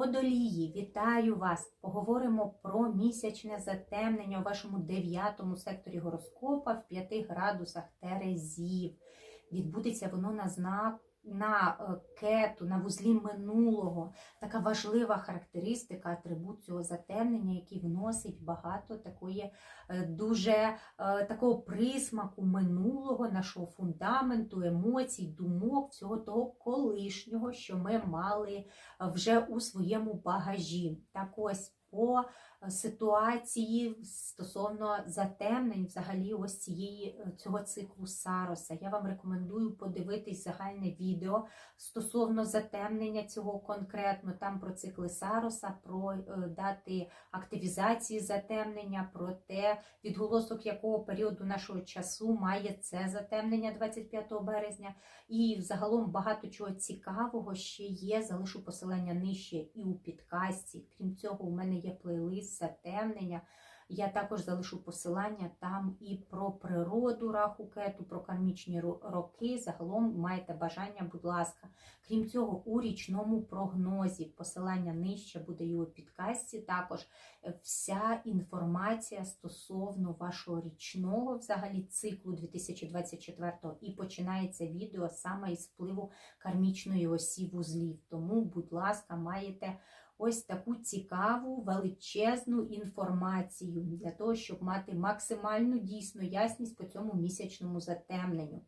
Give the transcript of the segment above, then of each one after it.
Водолії, вітаю вас! Поговоримо про місячне затемнення у вашому дев'ятому секторі гороскопа в 5 градусах Терезів. Відбудеться воно на знак на е, кету, на вузлі минулого. Така важлива характеристика, атрибут цього затемнення, який вносить багато такої е, дуже е, такого присмаку минулого, нашого фундаменту, емоцій, думок, всього того колишнього, що ми мали вже у своєму багажі. Так ось по ситуації стосовно затемнень, взагалі, ось цієї цього циклу Сароса. Я вам рекомендую подивитись загальне відео стосовно затемнення цього конкретно. Там про цикли Сароса, про е, дати активізації затемнення, про те, відголосок якого періоду нашого часу має це затемнення 25 березня. І загалом багато чого цікавого ще є. Залишу посилання нижче і у підкасті. Крім цього, у мене є плейлист затемнення. Я також залишу посилання там і про природу раху кету, про кармічні роки. Загалом маєте бажання, будь ласка. Крім цього, у річному прогнозі посилання нижче буде і у підкасті. Також е, вся інформація стосовно вашого річного взагалі циклу 2024 і починається відео саме із впливу кармічної осі вузлів. Тому, будь ласка, маєте ось таку цікаву величезну інформацію для того, щоб мати максимальну дійсну ясність по цьому місячному затемненню.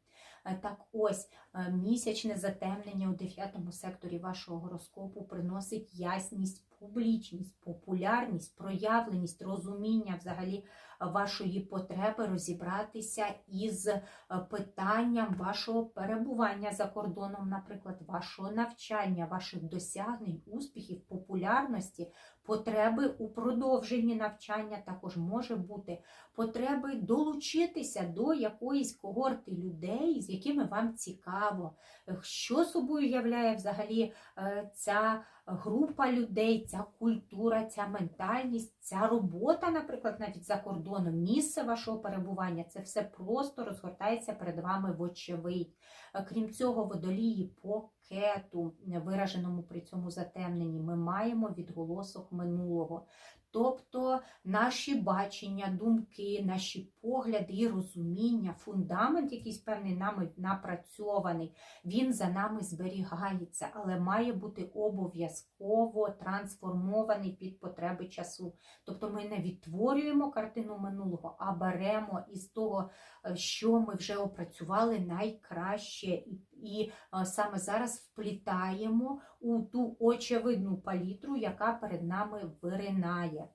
Е, Так ось е, місячне затемнення у 9 секторі вашого гороскопу приносить ясність, публічність, популярність, проявленість, розуміння взагалі вашої потреби розібратися із е, питанням вашого перебування за кордоном, наприклад, вашого навчання, ваших досягнень, успіхів, популярності, потреби у продовженні навчання також може бути потреби долучитися до якоїсь когорти людей, з якими вам цікаво, Е, що собою являє взагалі е, ця група людей, ця культура, ця ментальність, ця робота, наприклад, навіть за кордоном, місце вашого перебування, це все просто розгортається перед вами вочевидь. Е, Крім цього, водолії по кету, вираженому при цьому затемненні, ми маємо відголосок минулого. Тобто наші бачення, думки, наші погляди і розуміння, фундамент, якийсь певний нами напрацьований, він за нами зберігається, але має бути обов'язково трансформований під потреби часу. Тобто ми не відтворюємо картину минулого, а беремо із того, е, що ми вже опрацювали найкраще, і, і е, саме зараз вплітаємо у ту очевидну палітру, яка перед нами виринає.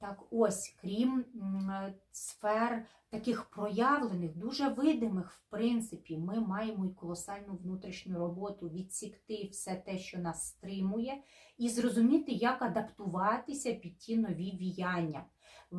Так ось, крім е, сфер таких проявлених, дуже видимих, в принципі, ми маємо і колосальну внутрішню роботу відсікти все те, що нас стримує, і зрозуміти, як адаптуватися під ті нові віяння.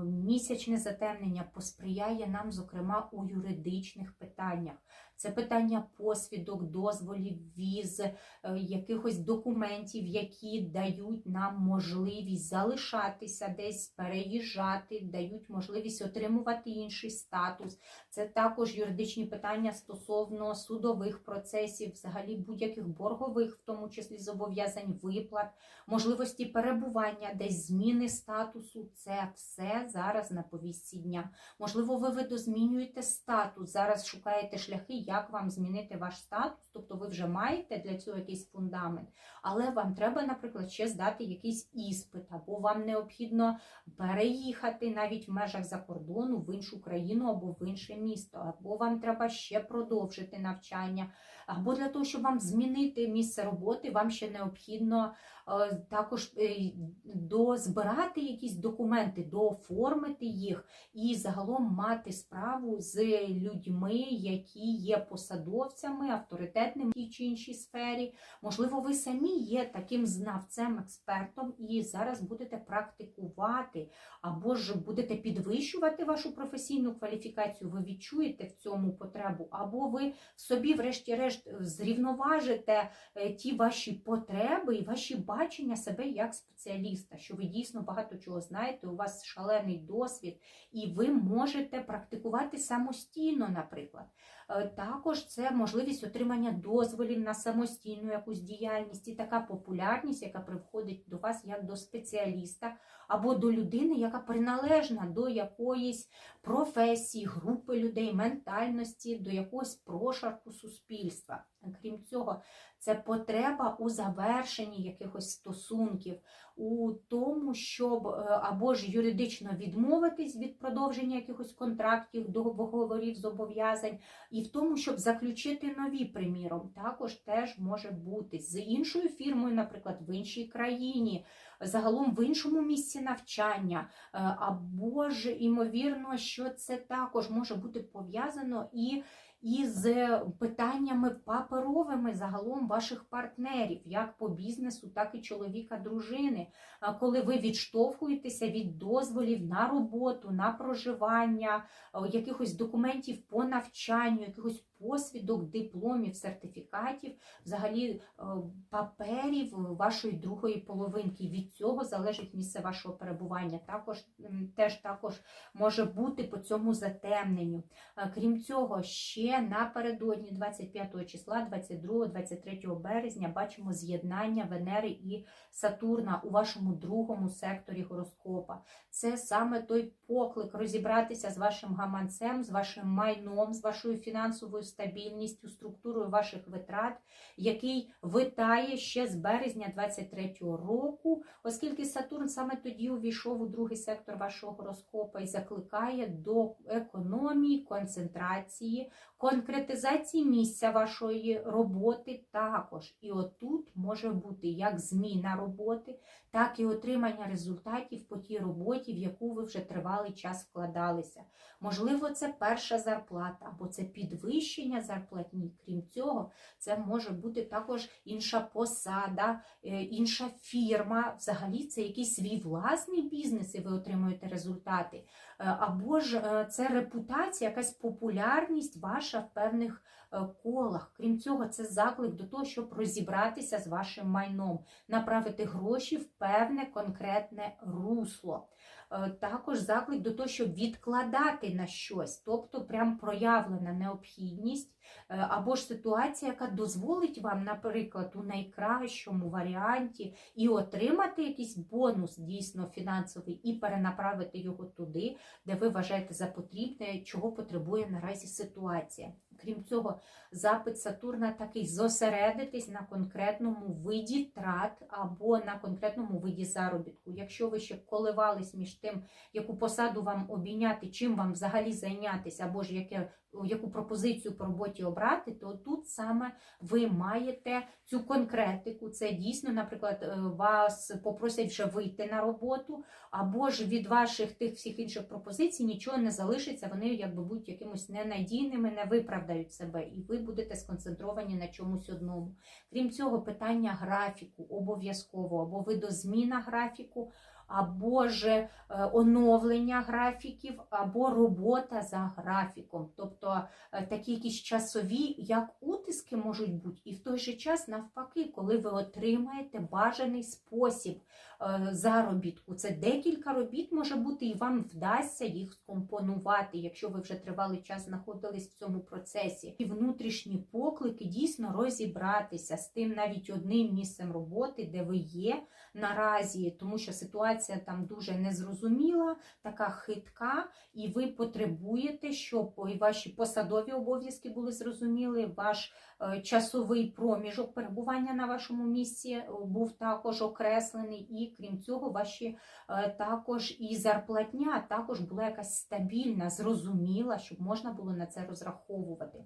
Місячне затемнення посприяє нам, зокрема, у юридичних питаннях. Це питання посвідок, дозволів, віз, е, якихось документів, які дають нам можливість залишатися десь, переїжджати, дають можливість отримувати інший статус. Це також юридичні питання стосовно судових процесів, взагалі будь-яких боргових, в тому числі зобов'язань виплат, можливості перебування, десь зміни статусу. Це все зараз на повістці дня. Можливо, ви видозмінюєте статус. Зараз шукаєте шляхи, як вам змінити ваш статус, тобто ви вже маєте для цього якийсь фундамент, але вам треба, наприклад, ще здати якийсь іспит, або вам необхідно переїхати навіть в межах за кордону в іншу країну або в інше місто, або вам треба ще продовжити навчання, або для того, щоб вам змінити місце роботи, вам ще необхідно е, також е, дозбирати якісь документи, дооформити їх і загалом мати справу з людьми, які є посадовцями, авторитетними в тій чи іншій сфері. Можливо, ви самі є таким знавцем, експертом, і зараз будете практикувати, або ж будете підвищувати вашу професійну кваліфікацію, ви відчуєте в цьому потребу, або ви собі, врешті-решт, врешті-решт зрівноважите е, ті ваші потреби і ваші бачення себе як спеціаліста, що ви дійсно багато чого знаєте, у вас шалений досвід, і ви можете практикувати самостійно, наприклад. Е, Також це можливість отримання дозволів на самостійну якусь діяльність і така популярність, яка приходить до вас як до спеціаліста або до людини, яка приналежна до якоїсь професії, групи людей, ментальності, до якогось прошарку суспільства. Крім цього, це потреба у завершенні якихось стосунків, у тому, щоб е, або ж юридично відмовитись від продовження якихось контрактів, договорів, зобов'язань, і в тому, щоб заключити нові, приміром, також теж може бути з іншою фірмою, наприклад, в іншій країні, загалом в іншому місці навчання, е, або ж імовірно, що це також може бути пов'язано і із питаннями паперовими загалом ваших партнерів, як по бізнесу, так і чоловіка, дружини, коли ви відштовхуєтеся від дозволів на роботу, на проживання, якихось документів по навчанню, якихось посвідок, дипломів, сертифікатів, взагалі паперів вашої другої половинки. Від цього залежить місце вашого перебування. Також теж також може бути по цьому затемненню. Е, Крім цього, ще напередодні 25 числа, 22-23 березня, бачимо з'єднання Венери і Сатурна у вашому другому секторі гороскопа. Це саме той поклик розібратися з вашим гаманцем, з вашим майном, з вашою фінансовою стабільністю, структурою ваших витрат, який витає ще з березня 23-го року, оскільки Сатурн саме тоді увійшов у другий сектор вашого гороскопа і закликає до економії, концентрації, конкретизації місця вашої роботи також. І отут може бути як зміна роботи, так і отримання результатів по тій роботі, в яку ви вже тривалий час вкладалися. Можливо, це перша зарплата або це підвищення зарплатні. Крім цього, це може бути також інша посада, е, інша фірма. Взагалі, це якийсь свій власний бізнес, і ви отримуєте результати. Е, Або ж е, це репутація, якась популярність ваша в певних е, колах. Крім цього, це заклик до того, щоб розібратися з вашим майном, направити гроші в певне конкретне русло. Також заклик до того, щоб відкладати на щось, тобто прям проявлена необхідність або ж ситуація, яка дозволить вам, наприклад, у найкращому варіанті і отримати якийсь бонус дійсно фінансовий, і перенаправити його туди, де ви вважаєте за потрібне, чого потребує наразі ситуація. Крім цього, запит Сатурна такий зосередитись на конкретному виді трат або на конкретному виді заробітку. Якщо ви ще коливались між тим, яку посаду вам обійняти, чим вам взагалі зайнятися, або ж яке, яку пропозицію по роботі обрати, то тут саме ви маєте цю конкретику. Це дійсно, наприклад, е, вас попросять вже вийти на роботу, або ж від ваших тих всіх інших пропозицій нічого не залишиться, вони якби будуть якимось ненадійними, не виправдають себе, і ви будете сконцентровані на чомусь одному. Крім цього, питання графіку обов'язково, або видозміна графіку, або ж е, оновлення графіків, або робота за графіком. Тобто е, такі якісь часові, як утиски можуть бути, і в той же час навпаки, коли ви отримаєте бажаний спосіб е, заробітку. Це декілька робіт може бути, і вам вдасться їх скомпонувати, якщо ви вже тривалий час знаходились в цьому процесі. І внутрішні поклики дійсно розібратися з тим навіть одним місцем роботи, де ви є наразі, тому що ситуація там дуже незрозуміла, така хитка, і ви потребуєте, щоб і ваші посадові обов'язки були зрозуміли, ваш е, часовий проміжок перебування на вашому місці е, був також окреслений, і крім цього, ваші е, також і зарплатня також була якась стабільна, зрозуміла, щоб можна було на це розраховувати.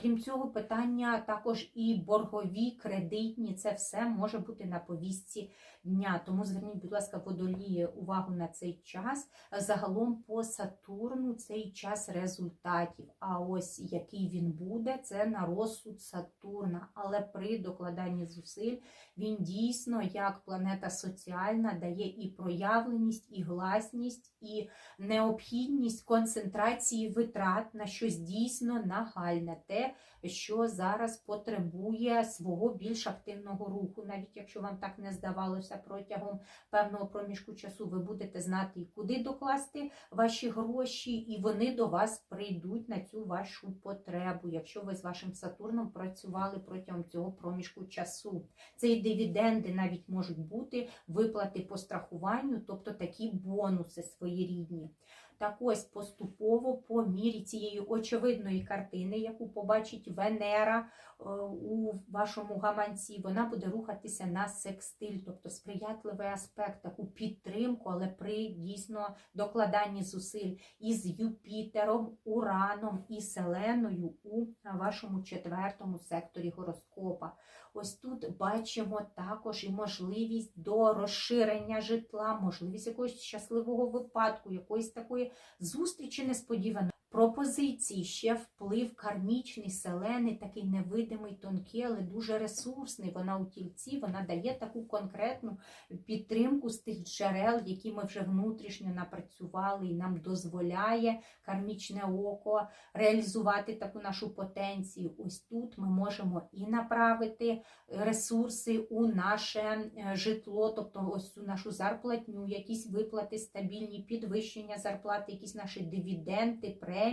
Крім цього, питання також і боргові, кредитні, це все може бути на повістці дня. Тому зверніть, будь ласка, водолії увагу на цей час. Загалом по Сатурну цей час результатів. А ось який він буде, це на розсуд Сатурна. Але при докладанні зусиль він дійсно, як планета соціальна, дає і проявленість, і гласність, і необхідність концентрації витрат на щось дійсно нагальне, те, що зараз потребує свого більш активного руху. Навіть якщо вам так не здавалося протягом певного проміжку часу, ви будете знати, куди докласти ваші гроші, і вони до вас прийдуть на цю вашу потребу, якщо ви з вашим Сатурном працювали протягом цього проміжку часу. Це і дивіденди навіть можуть бути, виплати по страхуванню, тобто такі бонуси своєрідні. Так ось поступово по мірі цієї очевидної картини, яку побачить Венера е, у вашому гаманці, вона буде рухатися на секстиль, тобто сприятливий аспект, таку підтримку, але при дійсно докладанні зусиль із Юпітером, Ураном і Селеною у вашому четвертому секторі гороскопа. Ось тут бачимо також і можливість до розширення житла, можливість якогось щасливого випадку, якоїсь такої зустрічі несподіваної. Пропозиції ще вплив кармічний, селений, такий невидимий, тонкий, але дуже ресурсний. Вона у тільці, вона дає таку конкретну підтримку з тих джерел, які ми вже внутрішньо напрацювали, і нам дозволяє кармічне око реалізувати таку нашу потенцію. Ось тут ми можемо і направити ресурси у наше е, житло, тобто ось цю нашу зарплатню, якісь виплати стабільні, підвищення зарплати, якісь наші дивіденти, премії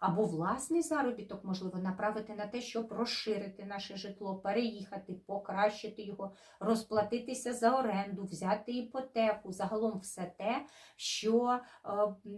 або власний заробіток, можливо, направити на те, щоб розширити наше житло, переїхати, покращити його, розплатитися за оренду, взяти іпотеку, загалом все те, що е,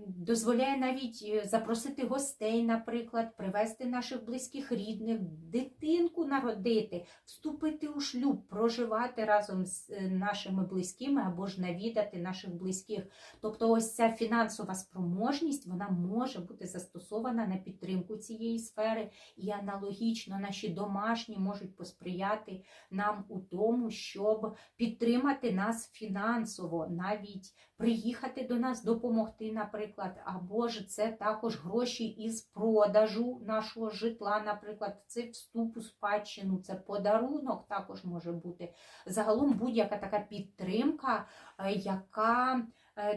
дозволяє навіть е, запросити гостей, наприклад, привезти наших близьких рідних, дитинку народити, вступити у шлюб, проживати разом з е, нашими близькими або ж навідати наших близьких. Тобто, ось ця фінансова спроможність вона може бути застосована на підтримку цієї сфери, і аналогічно наші домашні можуть посприяти нам у тому, щоб підтримати нас фінансово, навіть приїхати до нас, допомогти, наприклад, або ж це також гроші із продажу нашого житла, наприклад, це вступ у спадщину, це подарунок також може бути. Загалом будь-яка така підтримка, е, яка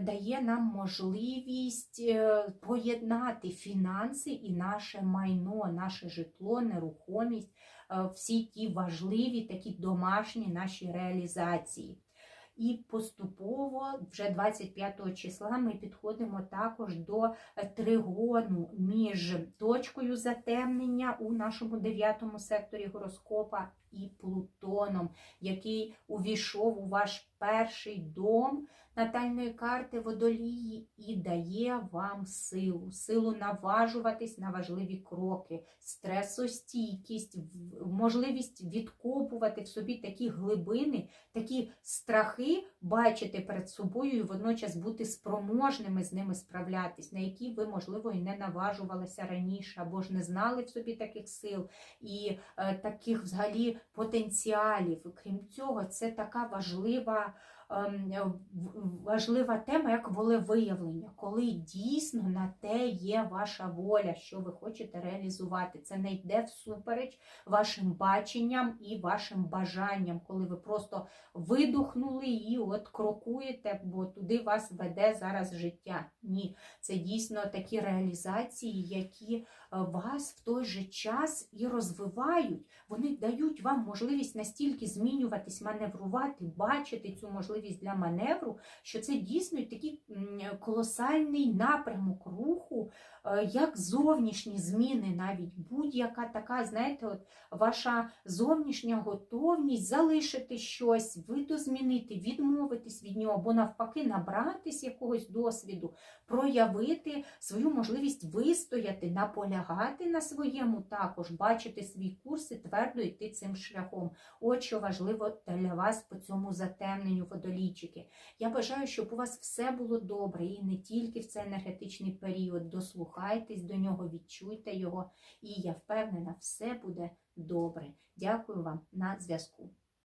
дає нам можливість е, поєднати фінанси і наше майно, наше житло, нерухомість, всі ті важливі такі домашні наші реалізації. І поступово, вже 25 числа, ми підходимо також до тригону між точкою затемнення у нашому дев'ятому секторі гороскопа і Плутоном, який увійшов у ваш перший дом натальної карти водолії і дає вам силу, силу наважуватись на важливі кроки, стресостійкість, можливість відкопувати в собі такі глибини, такі страхи бачити перед собою і водночас бути спроможними з ними справлятись, на які ви, можливо, і не наважувалися раніше, або ж не знали в собі таких сил. І е, таких взагалі потенціалів. Крім цього, це така важлива. Ем, важлива тема, як волевиявлення, коли дійсно на те є ваша воля, що ви хочете реалізувати. Це не йде всупереч вашим баченням і вашим бажанням, коли ви просто видухнули і от крокуєте, бо туди вас веде зараз життя. Ні, це дійсно такі реалізації, які е, вас в той же час і розвивають. Вони дають вам можливість настільки змінюватись, маневрувати, бачити цю можливість для маневру, що це дійсно такий колосальний напрямок руху, як зовнішні зміни, навіть будь-яка така, знаєте, от ваша зовнішня готовність залишити щось, видозмінити, відмовитись від нього, або навпаки, набратись якогось досвіду, проявити свою можливість вистояти, наполягати на своєму також, бачити свій курс і твердо йти цим шляхом. От що важливо для вас по цьому затемненню водолійчики. Я бажаю, щоб у вас все було добре і не тільки в цей енергетичний період дослухайте дослухайтесь до нього, відчуйте його, і я впевнена, все буде добре. Дякую вам на зв'язку.